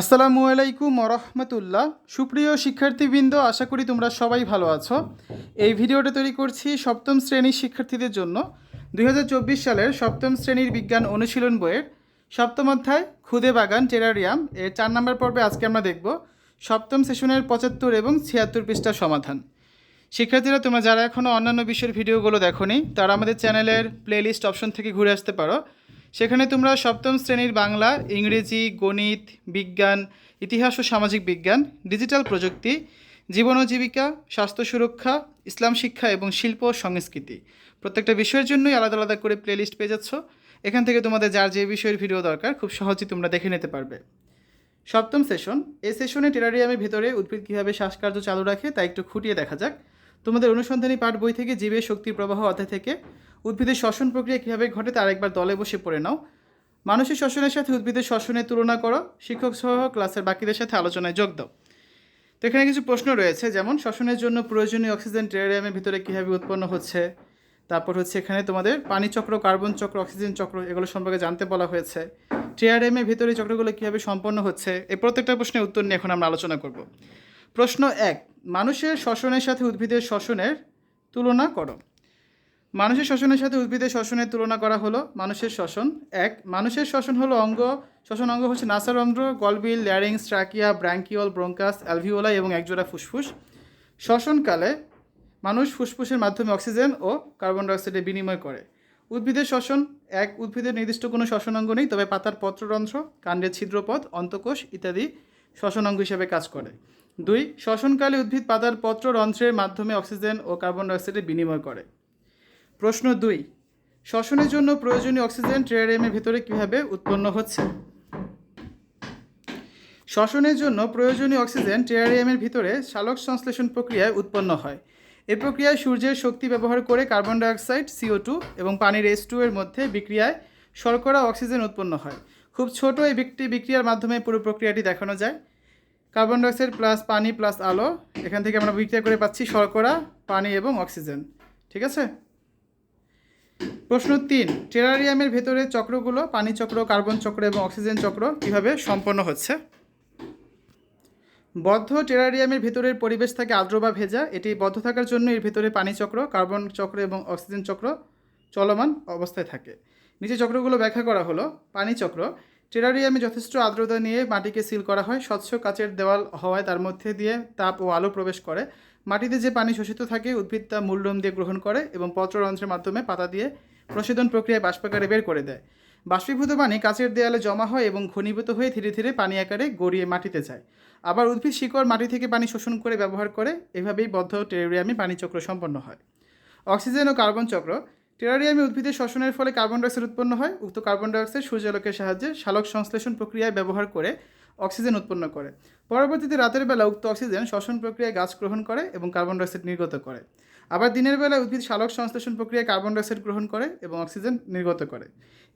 আসসালামু আলাইকুম রহমতুল্লাহ। সুপ্রিয় শিক্ষার্থীবৃন্দ, আশা করি তোমরা সবাই ভালো আছো। এই ভিডিওটা তৈরি করছি সপ্তম শ্রেণির শিক্ষার্থীদের জন্য। দু হাজার চব্বিশ সালের সপ্তম শ্রেণির বিজ্ঞান অনুশীলন বইয়ের সপ্তম অধ্যায়, খুদে বাগান, টেরারিয়াম। এর চার নম্বর পর্বে আজকে আমরা দেখব সপ্তম সেশনের পঁচাত্তর এবং ছিয়াত্তর পৃষ্ঠার সমাধান। শিক্ষার্থীরা, তোমরা যারা এখনও অন্যান্য বিষয়ের ভিডিওগুলো দেখোনি, তারা আমাদের চ্যানেলের প্লেলিস্ট অপশন থেকে ঘুরে আসতে পারো। সেখানে তোমরা সপ্তম শ্রেণির বাংলা, ইংরেজি, গণিত, বিজ্ঞান, ইতিহাস ও সামাজিক বিজ্ঞান, ডিজিটাল প্রযুক্তি, জীবন ও জীবিকা, স্বাস্থ্য সুরক্ষা, ইসলাম শিক্ষা এবং শিল্প ও সংস্কৃতি। প্রত্যেকটা বিষয়ের জন্যই আলাদা আলাদা করে প্লেলিস্ট পেয়ে যাচ্ছ। এখান থেকে তোমাদের যার যে বিষয়ের ভিডিও দরকার, খুব সহজেই তোমরা দেখে নিতে পারবে। সপ্তম সেশন এই সেশনে টেরারিয়ামের ভিতরে উদ্ভিদ কীভাবে শ্বাসকার্য চালু রাখে তা একটু খুঁটিয়ে দেখা যাক। তোমাদের অনুসন্ধানী পাঠ বই থেকে জীবের শক্তির প্রবাহ অধ্যায় থেকে উদ্ভিদের শ্বসন প্রক্রিয়া কীভাবে ঘটে তার একবার দলে বসে পড়ে নাও। মানুষের শ্বসনের সাথে উদ্ভিদের শ্বসনের তুলনা করো। শিক্ষক সহ ক্লাসের বাকিদের সাথে আলোচনায় যোগ দাও। তো এখানে কিছু প্রশ্ন রয়েছে, যেমন শ্বসনের জন্য প্রয়োজনীয় অক্সিজেন টেরারিয়ামের ভিতরে কীভাবে উৎপন্ন হচ্ছে? তারপর হচ্ছে এখানে তোমাদের পানি চক্র, কার্বন চক্র, অক্সিজেন চক্র এগুলো সম্পর্কে জানতে বলা হয়েছে। টিআরএমের ভিতরে চক্রগুলো কীভাবে সম্পন্ন হচ্ছে? এই প্রত্যেকটা প্রশ্নের উত্তর নিয়ে এখন আমরা আলোচনা করব। প্রশ্ন এক, মানুষের শ্বসনের সাথে উদ্ভিদের শ্বসনের তুলনা করো। মানুষের শ্বসনের সাথে উদ্ভিদের শ্বসনের তুলনা করা হলো মানুষের শ্বসন এক, মানুষের শ্বসন হলো অঙ্গ। শ্বসন অঙ্গ হচ্ছে নাসারন্ধ্র গলবিল larynx trachea bronchiole, bronchus, alveoli এবং একজোড়া ফুসফুস। শ্বসনকালে মানুষ ফুসফুসের মাধ্যমে অক্সিজেন ও কার্বন ডাইঅক্সাইডের বিনিময় করে। উদ্ভিদের শ্বসন এক, উদ্ভিদের নির্দিষ্ট কোনো শ্বসন অঙ্গ নেই, তবে পাতার পত্ররন্ধ্র, কাণ্ডের ছিদ্রপথ, অন্তকোষ ইত্যাদি শ্বসন অঙ্গ হিসেবে কাজ করে। দুই শ্বসনকালে উদ্ভিদ পাতার পত্ররন্ধ্রের মাধ্যমে অক্সিজেন ও কার্বন ডাইঅক্সাইডের বিনিময় করে। প্রশ্ন দুই, শ্বসনের জন্য প্রয়োজনীয় অক্সিজেন ট্রেয়ারিয়ামের ভেতরে কীভাবে উৎপন্ন হচ্ছে? শ্বসনের জন্য প্রয়োজনীয় অক্সিজেন টেরারিয়ামের ভিতরে সালোক সংশ্লেষণ প্রক্রিয়ায় উৎপন্ন হয়। এ প্রক্রিয়ায় সূর্যের শক্তি ব্যবহার করে কার্বন ডাইঅক্সাইড সিও টু এবং পানির এস টু এর মধ্যে বিক্রিয়ায় শর্করা অক্সিজেন উৎপন্ন হয়। খুব ছোট এই বিক্রি, বিক্রিয়ার মাধ্যমে পুরো প্রক্রিয়াটি দেখানো যায়। কার্বন ডাইঅক্সাইড প্লাস পানি প্লাস আলো, এখান থেকে আমরা বিক্রিয়া করে পাচ্ছি শর্করা, পানি এবং অক্সিজেন। ঠিক আছে? প্রশ্ন তিন, টেরারিয়ামের ভেতরে চক্রগুলো, পানি চক্র, কার্বন চক্র এবং অক্সিজেন চক্র কীভাবে সম্পন্ন হচ্ছে? বদ্ধ টেরারিয়ামের ভেতরের পরিবেশ থাকে আর্দ্র বা ভেজা। এটি বদ্ধ থাকার জন্য এর ভেতরে পানি চক্র, কার্বন চক্র এবং অক্সিজেন চক্র চলমান অবস্থায় থাকে। নিচে চক্রগুলো ব্যাখ্যা করা হলো। পানি চক্র, টেরারিয়ামে যথেষ্ট আর্দ্রতা নিয়ে মাটিকে সিল করা হয়। স্বচ্ছ কাচের দেওয়াল হওয়ায় তার মধ্যে দিয়ে তাপ ও আলো প্রবেশ করে। মাটিতে যে পানি শোষিত থাকে, উদ্ভিদ তা মূলরম দিয়ে গ্রহণ করে এবং পত্ররন্ধ্রের মাধ্যমে পাতা দিয়ে প্রশোধন প্রক্রিয়ায় বাষ্পাকারে বের করে দেয়। বাষ্পীভূত পানি কাচের দেয়ালে জমা হয় এবং ঘনীভূত হয়ে ধীরে ধীরে পানি আকারে গড়িয়ে মাটিতে যায়। আবার উদ্ভিদ শিকড় মাটি থেকে পানি শোষণ করে ব্যবহার করে এভাবেই বদ্ধ টেরারিয়ামে পানি চক্র সম্পন্ন হয়। অক্সিজেন ও কার্বন চক্র। টেরারিয়ামে উদ্ভিদের শ্বসনের ফলে কার্বন ডাইঅক্সাইড উৎপন্ন হয়। উক্ত কার্বন ডাইঅক্সাইড সূর্যালোকের সাহায্যে সালোক সংশ্লেষণ প্রক্রিয়ায় ব্যবহার করে অক্সিজেন উৎপন্ন করে। পরবর্তীতে রাতের বেলা উক্ত অক্সিজেন শ্বসন প্রক্রিয়ায় গাছ গ্রহণ করে এবং কার্বন ডাইঅক্সাইড নির্গত করে। আবার দিনের বেলা উদ্ভিদ সালোক সংশ্লেষণ প্রক্রিয়ায় কার্বন ডাইঅক্সাইড গ্রহণ করে এবং অক্সিজেন নির্গত করে।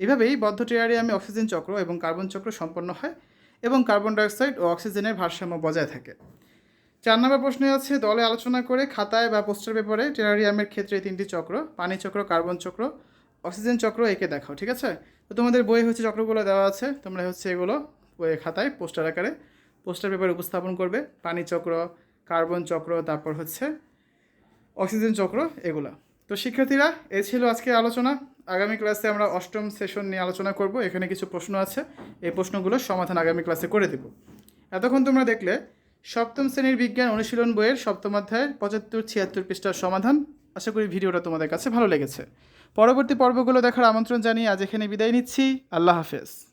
এভাবেই বদ্ধ টেরারিয়ামে অক্সিজেন চক্র এবং কার্বন চক্র সম্পন্ন হয় এবং কার্বন ডাইঅক্সাইড ও অক্সিজেনের ভারসাম্য বজায় থাকে। চার নম্বর প্রশ্নে আছে, দলে আলোচনা করে খাতায় বা পোস্টার পেপারে টেরারিয়ামের ক্ষেত্রে তিনটি চক্র, পানি চক্র, কার্বন চক্র, অক্সিজেন চক্র একে দেখাও, ঠিক আছে? তো তোমাদের বই হচ্ছে চক্রগুলো দেওয়া আছে, তোমরা হচ্ছে এগুলো খাতায় পোস্টার আকারে। পোস্টার পেপারে উপস্থাপন করবে। পানি চক্র, কার্বন চক্র, তারপর হচ্ছে অক্সিজেন চক্র, এগুলো। তো শিক্ষার্থীরা, এ ছিল আজকে আলোচনা। আগামী ক্লাসে আমরা অষ্টম সেশন নিয়ে আলোচনা করব। এখানে কিছু প্রশ্ন আছে। এই প্রশ্নগুলোর সমাধান আগামী ক্লাসে করে দেব। এতক্ষণ তোমরা দেখলে সপ্তম শ্রেণির বিজ্ঞান অনুশীলন বইয়ের সপ্তম অধ্যায়ের পঁচাত্তর, ছিয়াত্তর পৃষ্ঠার সমাধান। আশা করি ভিডিওটা তোমাদের কাছে ভালো লেগেছে। পরবর্তী পর্বগুলো দেখার আমন্ত্রণ জানিয়ে আজ এখানে বিদায় নিচ্ছি। আল্লাহ হাফেজ।